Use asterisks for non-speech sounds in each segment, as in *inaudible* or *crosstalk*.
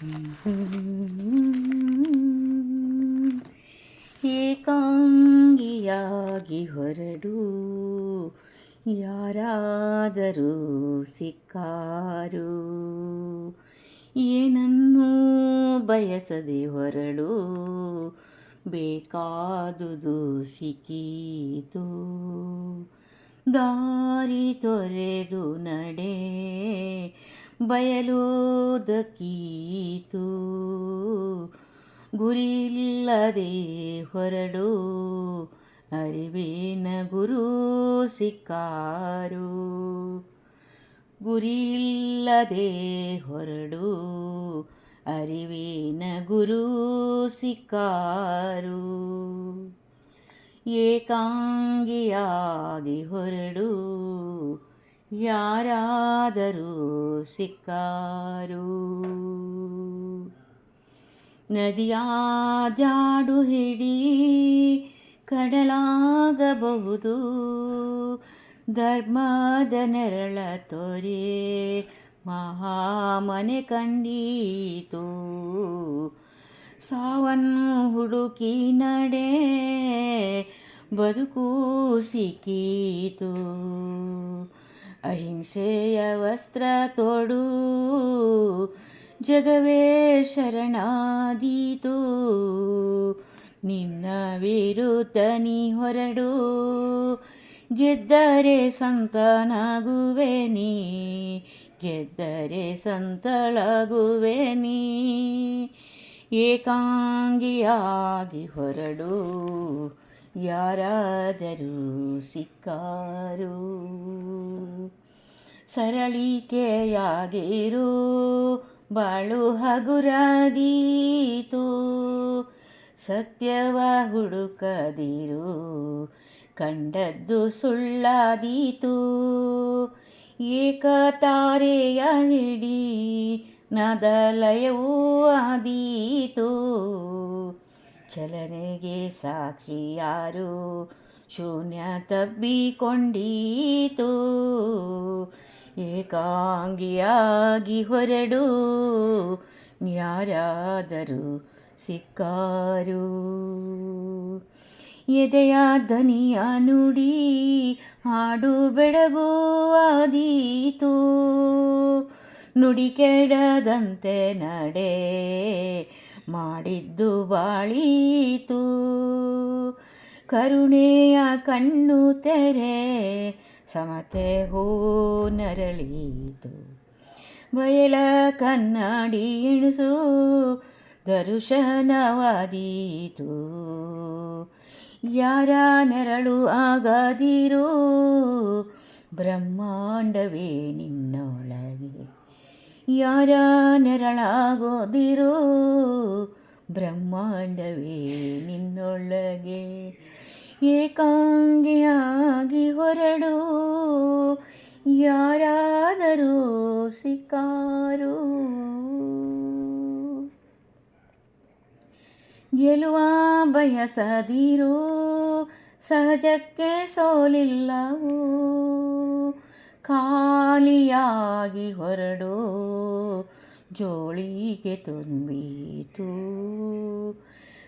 *laughs* ಏಕಾಂಗಿಯಾಗಿ ಹೊರಡು. ಯಾರಾದರೂ ಸಿಕ್ಕಾರು. ಏನನ್ನೂ ಬಯಸದೆ ಹೊರಡು. ಬೇಕಾದುದು ಸಿಕ್ಕೀತು. ದಾರಿ ತೊರೆದು ನಡೆ. ಬಯಲುದಕ್ಕೀತು ಗುರಿಲ್ಲದೆ ಹೊರಡು ಅರಿವೇನ ಗುರು ಸಿಕ್ಕಾರು. ಗುರಿಲ್ಲದೆ ಹೊರಡು ಅರಿವೇನ ಗುರು ಸಿಕ್ಕಾರು. ಏಕಾಂಗಿಯಾಗಿ ಹೊರಡು ಯಾರಾದರೂ ಸಿಕ್ಕಾರು? ನದಿಯ ಜಾಡು ಹಿಡಿ ಕಡಲಾಗಬಹುದು. ಧರ್ಮದ ನೆರಳ ತೊರೆ ಮಹಾಮನೆ ಕಂಡೀತು. ಸಾವನ್ನು ಹುಡುಕಿ ನಡೆ ಬದುಕು ಸಿಕ್ಕೀತು. ಅಹಿಂಸೆಯ ವಸ್ತ್ರ ತೋಡು, ಜಗವೇ ಶರಣಾದೀತು. ನಿನ್ನ ವಿರುದ್ಧನಿ ಹೊರಡು, ಗೆದ್ದರೆ ಸಂತನಾಗುವೆ ನೀ, ಗೆದ್ದರೆ ಸಂತಳಾಗುವೆ ನೀ. ಏಕಾಂಗಿಯಾಗಿ ಹೊರಡು ಯಾರಾದರೂ ಸಿಕ್ಕಾರು? ಸರಳಿಕೆಯಾಗಿರು ಬಾಳು ಹಗುರದೀತು. ಸತ್ಯವ ಹುಡುಕದಿರು ಕಂಡದ್ದು ಸುಳ್ಳಾದೀತು. ಏಕತಾರೆಯ ಹಿಡಿ ನದಲಯವೂ ಆದೀತು. ಚಲನೆಗೆ ಸಾಕ್ಷಿಯಾರು. ಶೂನ್ಯ ತಬ್ಬಿಕೊಂಡೀತು. ಏಕಾಂಗಿಯಾಗಿ ಹೊರಡು. ಯಾರಾದರೂ ಸಿಕ್ಕಾರು. ಎದೆಯ ದನಿಯ ನುಡಿ ಹಾಡು ಬೆಳಗು ಆದೀತು ನುಡಿ ಕೆಡದಂತೆ ನಡೆ ಮಾಡಿದ್ದು ಬಾಳೀತು. ಕರುಣೆಯ ಕಣ್ಣು ತೆರೆ ಸಮತೆ ಹೋ ನರಳೀತು. ಬಯಲ ಕನ್ನಡಿ ಎಣಸು ದರುಶನವಾದೀತು. ಯಾರ ನೆರಳು ಆಗದಿರೋ ಬ್ರಹ್ಮಾಂಡವೇ ನಿನ್ನೊಳಗೆ. ಯಾರ ನೆರಳಾಗೋದಿರು ಬ್ರಹ್ಮಾಂಡವೇ ನಿನ್ನೊಳಗೆ. ಏಕಾಂಗಿಯಾಗಿ ಹೊರಡು ಯಾರಾದರೂ ಸಿಕ್ಕಾರು. ಗೆಲುವ ಬಯಸದಿರು ಸಹಜಕ್ಕೆ ಸೋಲಿಲ್ಲವು. ಖಾಲಿಯಾಗಿ ಹೊರಡು, ಜೋಳಿಗೆ ತುಂಬಿತು.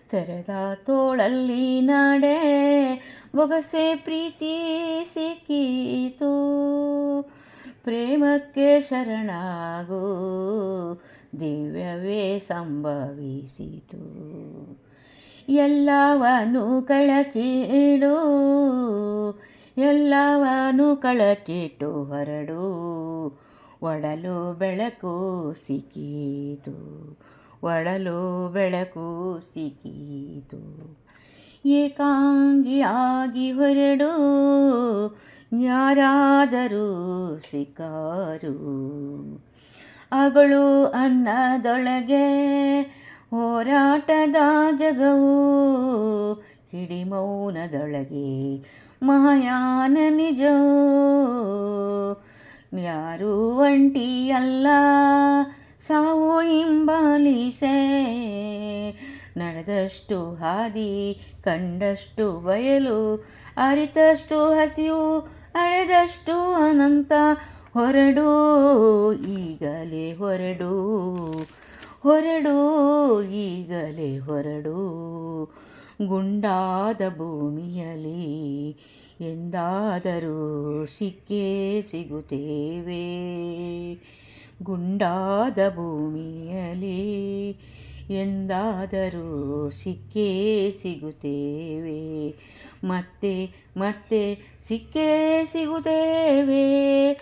ತೆರೆದ ತೋಳಲ್ಲಿ ನಡೆ, ಒಗಸೆ ಪ್ರೀತಿ ಸಿಕ್ಕೀತು. ಪ್ರೇಮಕ್ಕೆ ಶರಣಾಗು, ದಿವ್ಯವೇ ಸಂಭವಿಸಿತು. ಎಲ್ಲವನು ಕಳಚಿಡು ಎಲ್ಲವನು ಕಳಚಿಟ್ಟು ಹೊರಡು, ಒಡಲು ಬೆಳಕು ಸಿಕ್ಕೀತು, ಒಡಲು ಬೆಳಕು ಸಿಕ್ಕಿತು. ಏಕಾಂಗಿಯಾಗಿ ಹೊರಡು, ಯಾರಾದರೂ ಸಿಕ್ಕಾರು. ಅಗಳು ಅನ್ನದೊಳಗೆ ಹೋರಾಟದ ಜಗವು ಕಿಡಿಮೌನದೊಳಗೆ ಮಹಾಯಾನ ನಿಜ. ಯಾರೂ ಒಂಟಿಯಲ್ಲ ಸಾವು ಹಿಂಬಾಲಿಸೆ. ನಡೆದಷ್ಟು ಹಾದಿ, ಕಂಡಷ್ಟು ಬಯಲು, ಅರಿತಷ್ಟು ಹಸಿವು ಅಳೆದಷ್ಟು ಅನಂತ ಹೊರಡು, ಈಗಲೇ ಹೊರಡು ಹೊರಡು, ಈಗಲೇ ಹೊರಡು. ಗುಂಡಾದ ಭೂಮಿಯಲ್ಲಿ ಎಂದಾದರೂ ಸಿಕ್ಕೇ ಸಿಗುತ್ತೇವೆ. ಗುಂಡಾದ ಭೂಮಿಯಲಿ ಎಂದಾದರೂ ಸಿಕ್ಕೇ ಸಿಗುತ್ತೇವೆ. ಮತ್ತೆ ಮತ್ತೆ ಸಿಕ್ಕೇ ಸಿಗುತ್ತೇವೆ.